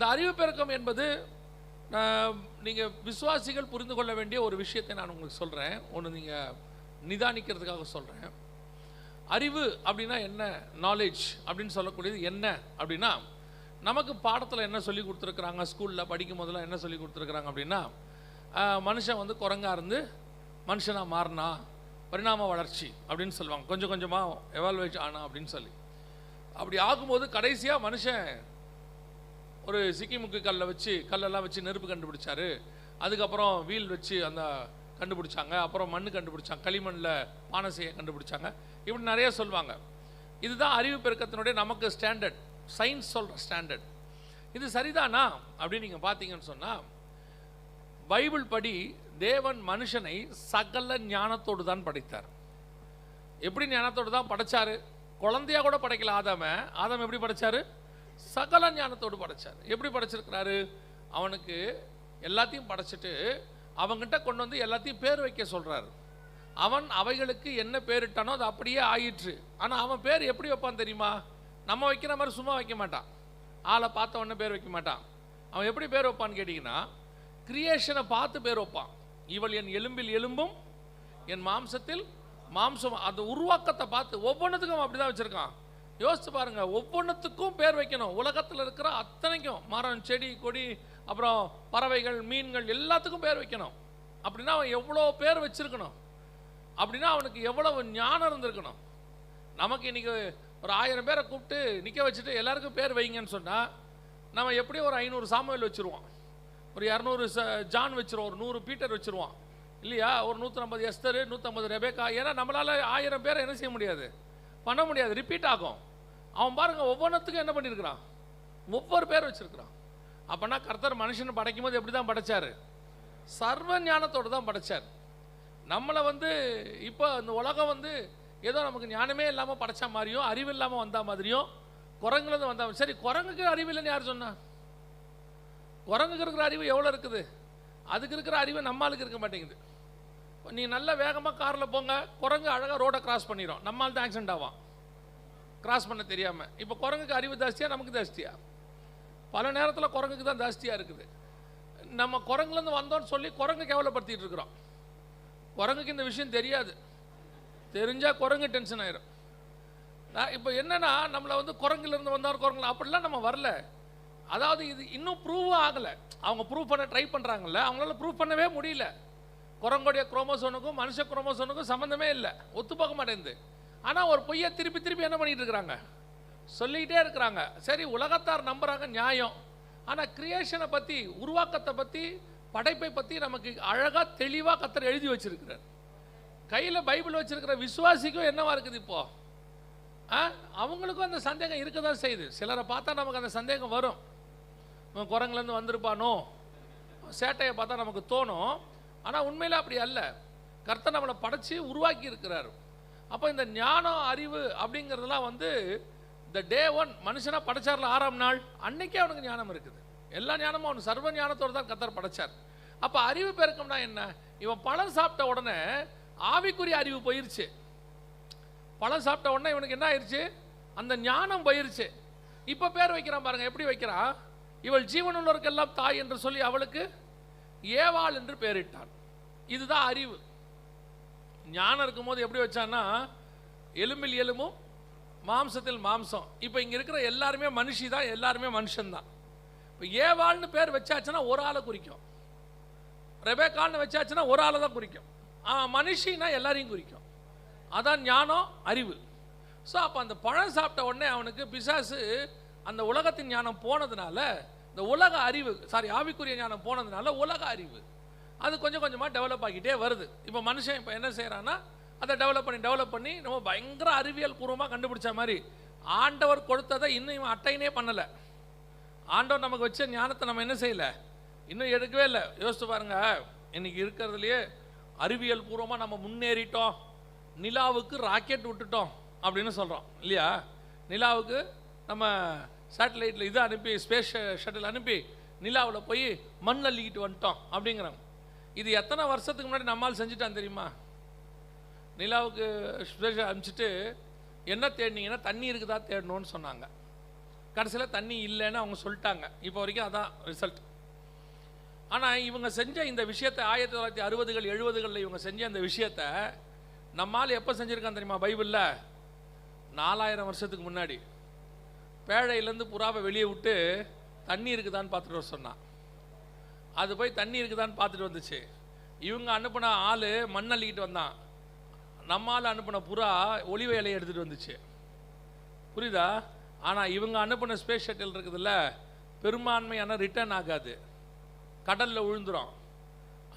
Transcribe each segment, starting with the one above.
இந்த அறிவு பெருக்கம் என்பது நீங்கள் விசுவாசிகள் புரிந்து கொள்ள வேண்டிய ஒரு விஷயத்தை நான் உங்களுக்கு சொல்கிறேன் ஒன்று நீங்கள் நிதானிக்கிறதுக்காக சொல்கிறேன் அறிவு அப்படின்னா என்ன? நாலேஜ் அப்படின்னு சொல்லக்கூடியது என்ன அப்படின்னா நமக்கு பாடத்தில் என்ன சொல்லி கொடுத்துருக்குறாங்க? ஸ்கூலில் படிக்கும் போதெல்லாம் என்ன சொல்லி கொடுத்துருக்குறாங்க அப்படின்னா மனுஷன் வந்து குரங்கா இருந்து மனுஷனாக மாறினா பரிணாம வளர்ச்சி அப்படின்னு சொல்லுவாங்க. கொஞ்சம் கொஞ்சமாக எவால்வேஜ் ஆனா அப்படின்னு சொல்லி. அப்படி ஆகும்போது கடைசியாக மனுஷன் ஒரு சிக்கிமுக்கு கல்லை வச்சு கல்லெல்லாம் வச்சு நெருப்பு கண்டுபிடிச்சாரு. அதுக்கப்புறம் வீல் வச்சு அந்த கண்டுபிடிச்சாங்க. அப்புறம் மண் கண்டுபிடிச்சாங்க. களிமண்ணில் பானை செய்ய கண்டுபிடிச்சாங்க. இப்படி நிறைய சொல்லுவாங்க இதுதான் அறிவு பெருக்கத்தினுடைய நமக்கு ஸ்டாண்டர்ட் சயின்ஸ் சொல்கிற ஸ்டாண்டர்ட் இது சரிதானா? அப்படின்னு நீங்கள் பார்த்தீங்கன்னு சொன்னால் பைபிள் படி தேவன் மனுஷனை சகல ஞானத்தோடு தான் படைத்தார். எப்படி ஞானத்தோடு தான் படைச்சாரு? குழந்தையா கூட படைக்கல. ஆதாம? ஆதாம் எப்படி படைச்சாரு? சகல ஞானத்தோடு படைச்சார். எப்படி படைச்சிருக்கிறாரு? அவனுக்கு எல்லாத்தையும் படைச்சிட்டு அவங்ககிட்ட கொண்டு வந்து எல்லாத்தையும் பேர் வைக்க சொல்கிறார் அவன் அவைகளுக்கு என்ன பேரிட்டானோ அது அப்படியே ஆயிற்று. ஆனால் அவன் பேர் எப்படி வைப்பான் தெரியுமா? நம்ம வைக்கிற மாதிரி சும்மா வைக்க மாட்டான். ஆளை பார்த்த உடனே பேர் வைக்க மாட்டான். அவன் எப்படி பேர் வைப்பான்னு கேட்டிங்கன்னா கிரியேஷனை பார்த்து பேர் வைப்பான். இவள் என் எலும்பில் எலும்பும் என் மாம்சத்தில் மாம்சம் அந்த உருவாக்கத்தை பார்த்து ஒவ்வொன்றுத்துக்கும் அவன் அப்படி தான் வச்சுருக்கான். யோசிச்சு பாருங்கள் ஒவ்வொன்றுத்துக்கும் பேர் வைக்கணும். உலகத்தில் இருக்கிற அத்தனைக்கும். மரம் செடி கொடி அப்புறம் பறவைகள் மீன்கள் எல்லாத்துக்கும் பேர் வைக்கணும். அப்படின்னா அவன் எவ்வளோ பேர் வச்சுருக்கணும்? அப்படின்னா அவனுக்கு எவ்வளவு ஞானம் இருந்திருக்கணும்? நமக்கு இன்னைக்கு ஒரு ஆயிரம் பேரை கூப்பிட்டு நிற்க வச்சுட்டு எல்லாருக்கும் பேர் வைங்கன்னு சொன்னால் நம்ம எப்படியும் ஒரு ஐநூறு சாமுவேல் வச்சுருவோம். ஒரு இரநூறு ச ஜான் வச்சுருவோம். ஒரு நூறு பீட்டர் வச்சுருவோம். இல்லையா? ஒரு நூற்றம்பது எஸ்தர் நூற்றம்பது ரெபேக்கா. ஏன்னா நம்மளால் ஆயிரம் பேரை என்ன செய்ய முடியாது? பண்ண முடியாது. ரிப்பீட் ஆகும். அவன் பாருங்க ஒவ்வொன்றுத்துக்கும் என்ன பண்ணியிருக்கிறான் ஒவ்வொரு பேர் வச்சிருக்கிறான். அப்போனா கர்த்தர் மனுஷனை படைக்கும் போது எப்படி தான் படைச்சாரு? சர்வ ஞானத்தோடு தான் படைச்சார். நம்மளை வந்து இப்போ இந்த உலகம் வந்து ஏதோ நமக்கு ஞானமே இல்லாமல் படைச்ச மாதிரியும் அறிவு இல்லாமல் வந்த மாதிரியும் குரங்குலேருந்து வந்தா சரி குரங்குக்கு அறிவு இல்லைன்னு யார் சொன்னா? குரங்குக்கு இருக்கிற அறிவு எவ்வளோ இருக்குது? அதுக்கு இருக்கிற அறிவு நம்மளுக்கு இருக்க மாட்டேங்குது. நீ நல்ல வேகமாக காரில் போங்க குரங்கு அழகாக ரோடை கிராஸ் பண்ணிடும் நம்மால் தான் ஆக்சிடென்ட் ஆகும் கிராஸ் பண்ண தெரியாமல் இப்போ குரங்குக்கு அறிவு ஜாஸ்தியாக நமக்கு ஜாஸ்தியா? பல நேரத்தில் குரங்குக்கு தான் ஜாஸ்தியாக இருக்குது. நம்ம குரங்குலேருந்து வந்தோம்னு சொல்லி குரங்கு கேவலப்படுத்திகிட்டு இருக்கிறோம். குரங்குக்கு இந்த விஷயம் தெரியாது. தெரிஞ்சால் குரங்கு டென்ஷன் ஆயிரும். நான் இப்போ என்னன்னா நம்மளை வந்து குரங்குலேருந்து வந்தார் குரங்குல அப்படிலாம் நம்ம வரல. அதாவது இது இன்னும் ப்ரூவ் ஆகலை. அவங்க ப்ரூவ் பண்ண ட்ரை பண்ணுறாங்கல்ல அவங்களால ப்ரூவ் பண்ணவே முடியல. குரங்குடைய குரோமோசோனுக்கும் மனுஷ குரோமோசோனுக்கும் சம்மந்தமே இல்லை. ஒத்துப்போக மாட்டேங்குது. ஆனால் ஒரு பொய்யை திருப்பி திருப்பி என்ன பண்ணிட்டு இருக்கிறாங்க? சொல்லிக்கிட்டே இருக்கிறாங்க. சரி உலகத்தார் நம்புகிறாங்க நியாயம். ஆனால் கிரியேஷனை பற்றி உருவாக்கத்தை பற்றி படைப்பை பற்றி நமக்கு அழகாக தெளிவாக கத்தர் எழுதி வச்சிருக்கிறார். கையில் பைபிள் வச்சிருக்கிற விசுவாசிக்கும் என்னவா இருக்குது இப்போ? ஆ? அவங்களுக்கும் அந்த சந்தேகம் இருக்க தான் செய்யுது. சிலரை பார்த்தா நமக்கு அந்த சந்தேகம் வரும். இவன் குரங்குலேருந்து வந்திருப்பானோ? சேட்டையை பார்த்தா நமக்கு தோணும். ஆனால் உண்மையில் அப்படி அல்ல. கர்த்தர் நம்மளை படைச்சி உருவாக்கி இருக்கிறார். அப்போ இந்த ஞானம் அறிவு அப்படிங்கிறதுலாம் வந்து இந்த டே ஒன் மனுஷனாக படைச்சார்ல ஆறாம் நாள். அன்னைக்கே அவனுக்கு ஞானம் இருக்குது. எல்லா ஞானமும் அவன் சர்வ ஞானத்தோடு தான் கத்தர் படைச்சார். அப்போ அறிவு பெருக்கம்னா என்ன? இவன் பழம் சாப்பிட்ட உடனே ஆவிக்குரிய அறிவு போயிருச்சு. பழம் சாப்பிட்ட உடனே இவனுக்கு என்ன ஆயிடுச்சு அந்த ஞானம் போயிருச்சு. இப்போ பேர் வைக்கிறான் பாருங்க எப்படி வைக்கிறான்? இவள் ஜீவனுள்ளவருக்கெல்லாம் தாய் என்று சொல்லி அவளுக்கு ஏவாள் என்று பெயரிட்டான் இதுதான் அறிவு. ஞானம் இருக்கும்போது எப்படி வச்சான்னா எலும்பில் எலும்பும் மாம்சத்தில் மாம்சம். இப்போ இங்கே இருக்கிற எல்லாருமே மனுஷி தான் எல்லாருமே மனுஷன்தான் இப்போ ஏவாள்னு பேர் வச்சாச்சுன்னா ஒரு ஆளை குறிக்கும். ரெபேக்கால்னு வச்சாச்சுன்னா ஒரு ஆளை தான் குறிக்கும். மனுஷின்னா எல்லாரையும் குறிக்கும். அதான் ஞானம் அறிவு. ஸோ அப்போ அந்த பழம் சாப்பிட்ட உடனே அவனுக்கு பிசாசு அந்த உலகத்தின் ஞானம் போனதுனால இந்த உலக அறிவு சாரி ஆவிக்குரிய ஞானம் போனதுனால உலக அறிவு. அது கொஞ்சம் கொஞ்சமாக டெவலப் ஆகிட்டே வருது. இப்போ மனுஷன் இப்போ என்ன செய்கிறான்னா அதை டெவலப் பண்ணி டெவலப் பண்ணி நம்ம பயங்கர அறிவியல் பூர்வமாக கண்டுபிடிச்ச மாதிரி ஆண்டவர் கொடுத்ததை இன்னும் இவன் அட்டைனே பண்ணலை. ஆண்டவர் நமக்கு வச்ச ஞானத்தை நம்ம என்ன செய்யலை? இன்னும் எடுக்கவே இல்லை. யோசித்து பாருங்க இன்னைக்கு இருக்கிறதுலையே அறிவியல் பூர்வமாக நம்ம முன்னேறிட்டோம். நிலாவுக்கு ராக்கெட் விட்டுட்டோம் அப்படின்னு சொல்கிறோம் இல்லையா? நிலாவுக்கு நம்ம சேட்டலைட்டில் இதை அனுப்பி ஸ்பேஸ் ஷட்டில் அனுப்பி நிலாவில் போய் மண் அள்ளிக்கிட்டு வந்துட்டோம் அப்படிங்கிறாங்க இது எத்தனை வருஷத்துக்கு முன்னாடி நம்மால் செஞ்சுட்டான் தெரியுமா? நிலாவுக்கு ஸ்பெஷல் அனுப்பிச்சிட்டு என்ன தேடினீங்கன்னா தண்ணி இருக்குதா தேடணும்னு சொன்னாங்க. கடைசியில் தண்ணி இல்லைன்னு அவங்க சொல்லிட்டாங்க. இப்போ வரைக்கும் அதான் ரிசல்ட் ஆனால் இவங்க செஞ்ச இந்த விஷயத்தை ஆயிரத்தி தொள்ளாயிரத்தி அறுபதுகள் எழுபதுகளில் இவங்க செஞ்ச இந்த விஷயத்தை நம்மால் எப்போ செஞ்சுருக்கான் தெரியுமா பைபிளில்? நாலாயிரம் வருஷத்துக்கு முன்னாடி. பேழையிலேருந்து புறாவை வெளியே விட்டு தண்ணி இருக்குதான்னு பார்த்துட்டு வர சொன்னான். அது போய் தண்ணி இருக்குதான்னு பார்த்துட்டு வந்துச்சு. இவங்க அனுப்பின ஆள் மண் அள்ளிக்கிட்டு வந்தான். நம்ம ஆள் அனுப்பின புறா ஒளிவ இலையை எடுத்துகிட்டு வந்துச்சு. புரியுதா? ஆனால் இவங்க அனுப்பின ஸ்பேஸ் ஷட்டில் இருக்குதுல்ல பெரும்பான்மையான ரிட்டர்ன் ஆகாது. கடலில் விழுந்துரும்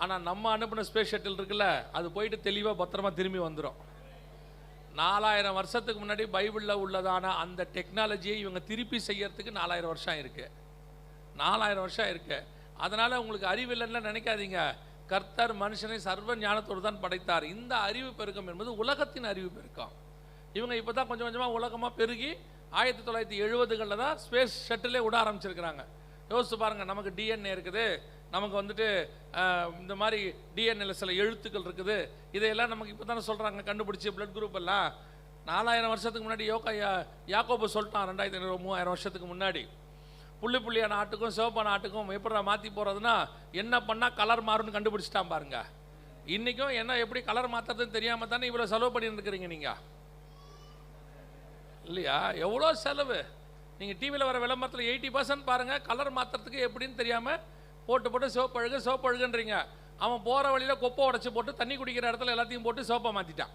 ஆனால் நம்ம அனுப்பின ஸ்பேஸ் ஷட்டில் இருக்குல்ல அது போயிட்டு தெளிவாக பத்திரமா திரும்பி வந்துடும் நாலாயிரம் வருஷத்துக்கு முன்னாடி பைபிளில் உள்ளதான அந்த டெக்னாலஜியை இவங்க திருப்பி செய்யறதுக்கு நாலாயிரம் வருஷம் இருக்குது நாலாயிரம் வருஷம் இருக்குது அதனால் உங்களுக்கு அறிவு இல்லைன்னு நினைக்காதீங்க. கர்த்தர் மனுஷனை சர்வ ஞானத்தோடு தான் படைத்தார். இந்த அறிவு பெருக்கம் என்பது உலகத்தின் அறிவு பெருக்கம். இவங்க இப்போ தான் கொஞ்சம் கொஞ்சமாக உலகமாக பெருகி ஆயிரத்தி தொள்ளாயிரத்தி எழுபதுகளில் தான் ஸ்பேஸ் ஷட்டிலே விட ஆரம்பிச்சிருக்கிறாங்க. யோசித்து பாருங்கள் நமக்கு டிஎன்ஏ இருக்குது. நமக்கு வந்துட்டு இந்த மாதிரி டிஎன்ஏல சில எழுத்துக்கள் இருக்குது. இதையெல்லாம் நமக்கு இப்போ தானே சொல்கிறாங்க கண்டுபிடிச்சி பிளட் குரூப் எல்லாம். நாலாயிரம் வருஷத்துக்கு முன்னாடி யோகா யா- யாக்கோபு சொல்லிட்டான் ரெண்டாயிரத்தி ஐநூறு மூவாயிரம் வருஷத்துக்கு முன்னாடி. புள்ளி புள்ளியான ஆட்டுக்கும் சிவப்பான ஆட்டுக்கும் எப்படி மாற்றி போகிறதுனா என்ன பண்ணால் கலர் மாறும்னு கண்டுபிடிச்சிட்டான் பாருங்க. இன்றைக்கும் என்ன எப்படி கலர் மாற்றுறதுன்னு தெரியாமல் தானே இவ்வளோ செலவு பண்ணியிருக்கிறீங்க நீங்கள் இல்லையா? எவ்வளோ செலவு? நீங்கள் டிவியில் வர விளம்பரத்தில் எயிட்டி பர்சன்ட் பாருங்கள் கலர் மாற்றுறதுக்கு எப்படின்னு தெரியாமல் போட்டு போட்டு சோப்பழுகு சோப்பழுகுன்றீங்க அவன் போகிற வழியில் கொப்பை உடச்சி போட்டு தண்ணி குடிக்கிற இடத்துல எல்லாத்தையும் போட்டு சோப்பை மாற்றிட்டான்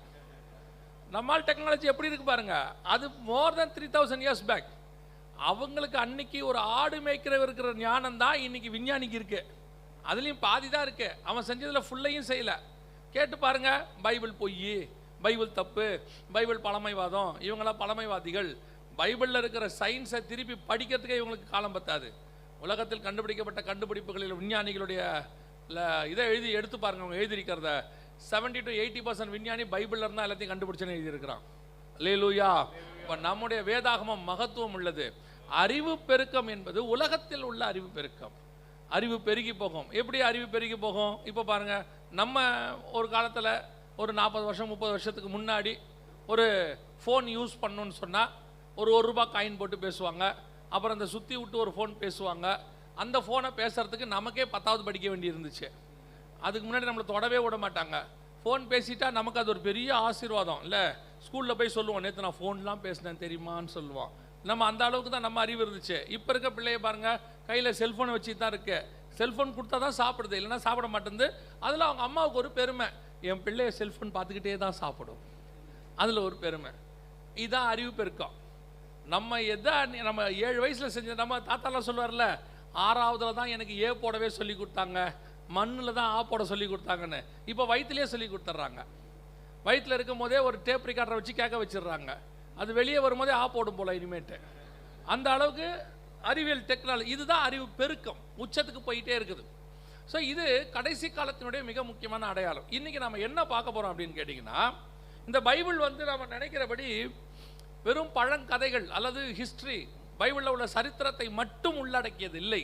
நம்மால் டெக்னாலஜி எப்படி இருக்கு பாருங்க? அது more than three thousand years back அவங்களுக்கு அன்னைக்கு ஒரு ஆடு மேய்க்கிற இருக்கிற ஞானம் தான் இன்னைக்கு விஞ்ஞானிக்கு இருக்கு. அதுலேயும் பாதி தான் இருக்கு. அவன் செஞ்சதில் ஃபுல்லையும் செய்யலை. கேட்டு பாருங்க பைபிள் பொய் பைபிள் தப்பு பைபிள் பழமைவாதம் இவங்களாம் பழமைவாதிகள். பைபிளில் இருக்கிற சயின்ஸை திருப்பி படிக்கிறதுக்கே இவங்களுக்கு காலம் பத்தாது. உலகத்தில் கண்டுபிடிக்கப்பட்ட கண்டுபிடிப்புகளில் விஞ்ஞானிகளுடைய இதை எழுதி எடுத்து பாருங்க அவங்க எழுதியிருக்கிறத. 70 டு எயிட்டி பர்சன்ட் விஞ்ஞானி பைபிளில் இருந்தால் எல்லாத்தையும் கண்டுபிடிச்சுன்னு எழுதியிருக்கிறான். லேலூயா இப்போ நம்முடைய வேதாகமம் மகத்துவம் உள்ளது. அறிவு பெருக்கம் என்பது உலகத்தில் உள்ள அறிவு பெருக்கம். அறிவு பெருகி போகும். எப்படி அறிவு பெருகி போகும்? இப்போ பாருங்கள் நம்ம ஒரு காலத்தில் ஒரு நாற்பது வருஷம் முப்பது வருஷத்துக்கு முன்னாடி ஒரு ஃபோன் யூஸ் பண்ணணும்னு சொன்னால் ஒரு ஒரு ரூபா காயின் போட்டு பேசுவாங்க. அப்புறம் அந்த சுற்றி விட்டு ஒரு ஃபோன் பேசுவாங்க. அந்த ஃபோனை பேசுகிறதுக்கு நமக்கே பத்தாவது படிக்க வேண்டி இருந்துச்சு அதுக்கு முன்னாடி நம்மளை தொடவே விட மாட்டாங்க. ஃபோன் பேசிட்டா நமக்கு அது ஒரு பெரிய ஆசீர்வாதம். இல்லை ஸ்கூலில் போய் சொல்லுவோம் நேற்று நான் ஃபோன்லாம் பேசினேன் தெரியுமான்னு சொல்லுவான் நம்ம அந்த அளவுக்கு தான் நம்ம அறிவு இருந்துச்சு. இப்போ இருக்க பிள்ளைய பாருங்கள் கையில் செல்ஃபோனை வச்சு தான் இருக்கு. செல்ஃபோன் கொடுத்தா தான் சாப்பிடுது இல்லைன்னா சாப்பிட மாட்டேங்குது. அதில் அவங்க அம்மாவுக்கு ஒரு பெருமை என் பிள்ளைய செல்ஃபோன் பார்த்துக்கிட்டே தான் சாப்பிடும். அதில் ஒரு பெருமை. இதான் அறிவு பெருக்கம். நம்ம எதை நம்ம ஏழு வயசில் செஞ்ச நம்ம தாத்தாலாம் சொல்லுவார்ல ஆறாவதுல தான் எனக்கு ஏ போடவே சொல்லி கொடுத்தாங்க. மண்ணில் தான் ஆ போட சொல்லி கொடுத்தாங்கன்னு. இப்போ வயிற்றுலேயே சொல்லி கொடுத்துட்றாங்க. வயிற்றில் இருக்கும் போதே ஒரு டேப் ரிகார்டரை வச்சு கேட்க வச்சிடுறாங்க. அது வெளியே வரும்போதே ஆ போடும் போல இனிமேட்டு. அந்த அளவுக்கு அறிவியல் டெக்னாலஜி இதுதான் அறிவு பெருக்கம். உச்சத்துக்கு போயிட்டே இருக்குது. ஸோ இது கடைசி காலத்தினுடைய மிக முக்கியமான அடையாளம். இன்றைக்கி நம்ம என்ன பார்க்க போகிறோம் அப்படின்னு கேட்டிங்கன்னா இந்த பைபிள் வந்து நம்ம நினைக்கிறபடி வெறும் பழங்கதைகள் அல்லது ஹிஸ்ட்ரி பைபிளில் உள்ள சரித்திரத்தை மட்டும் உள்ளடக்கியது இல்லை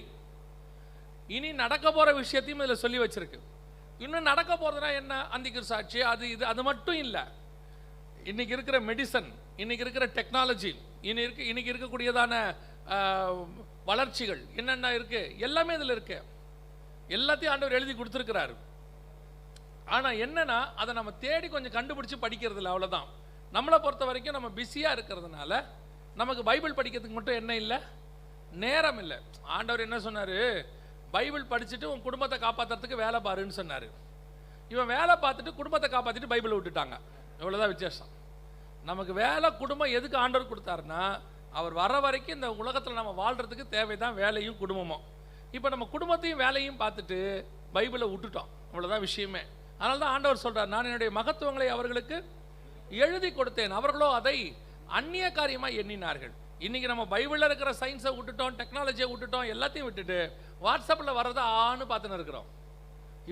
இனி நடக்க போகிற விஷயத்தையும் இதில் சொல்லி வச்சுருக்கு. இன்னும் நடக்க போகிறதுனா என்ன? அந்திக்கிற சாட்சி அது இது அது மட்டும் இல்லை. இன்றைக்கி இருக்கிற மெடிசன் இன்னைக்கு இருக்கிற டெக்னாலஜி இனி இருக்கு இன்னைக்கு இருக்கக்கூடியதான ஆஹ், வளர்ச்சிகள் என்னென்ன இருக்கு? எல்லாமே இதில் இருக்கு. எல்லாத்தையும் ஆண்டவர் எழுதி கொடுத்துருக்கிறாரு. ஆனா என்னன்னா அதை நம்ம தேடி கொஞ்சம் கண்டுபிடிச்சி படிக்கிறது இல்லை அவ்வளோதான் நம்மளை பொறுத்த வரைக்கும் நம்ம பிஸியா இருக்கிறதுனால நமக்கு பைபிள் படிக்கிறதுக்கு மட்டும் என்ன இல்லை? நேரம் இல்லை. ஆண்டவர் என்ன சொன்னார்? பைபிள் படிச்சுட்டு உன் குடும்பத்தை காப்பாத்துறதுக்கு வேலை பாருன்னு சொன்னார். இவன் வேலை பார்த்துட்டு குடும்பத்தை காப்பாற்றிட்டு பைபிளை விட்டுட்டாங்க. இவ்வளோதான் வித்தியாசம். நமக்கு வேலை குடும்பம் எதுக்கு ஆண்டவர் கொடுத்தாருன்னா அவர் வர வரைக்கும் இந்த உலகத்தில் நம்ம வாழ்றதுக்கு தேவைதான் வேலையும் குடும்பமும். இப்போ நம்ம குடும்பத்தையும் வேலையும் பார்த்துட்டு பைபிளை விட்டுட்டோம். அவ்வளோதான் விஷயமே. அதனால தான் ஆண்டவர் சொல்கிறார் நான் என்னுடைய மகத்துவங்களை அவர்களுக்கு எழுதி கொடுத்தேன். அவர்களோ அதை அந்நிய காரியமாக எண்ணினார்கள். இன்றைக்கி நம்ம பைபிளில் இருக்கிற சயின்ஸை விட்டுட்டோம் டெக்னாலஜியை விட்டுட்டோம் எல்லாத்தையும் விட்டுட்டு வாட்ஸ்அப்பில் வர்றதை ஆன்னு பார்த்துன்னு இருக்கிறோம்.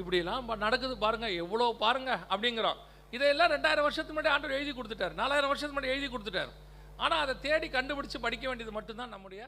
இப்படிலாம் நடக்குது பாருங்கள் எவ்வளோ பாருங்க அப்படிங்கிறோம். இதையெல்லாம் ரெண்டாயிரம் வருஷத்துக்கு முன்னாடி ஆண்டவர் எழுதி கொடுத்துட்டார். நாலாயிரம் வருஷத்துக்கு முன்னாடி எழுதி கொடுத்துட்டார். ஆனால் அதை தேடி கண்டுபிடிச்சு படிக்க வேண்டியது மட்டும்தான் நம்முடைய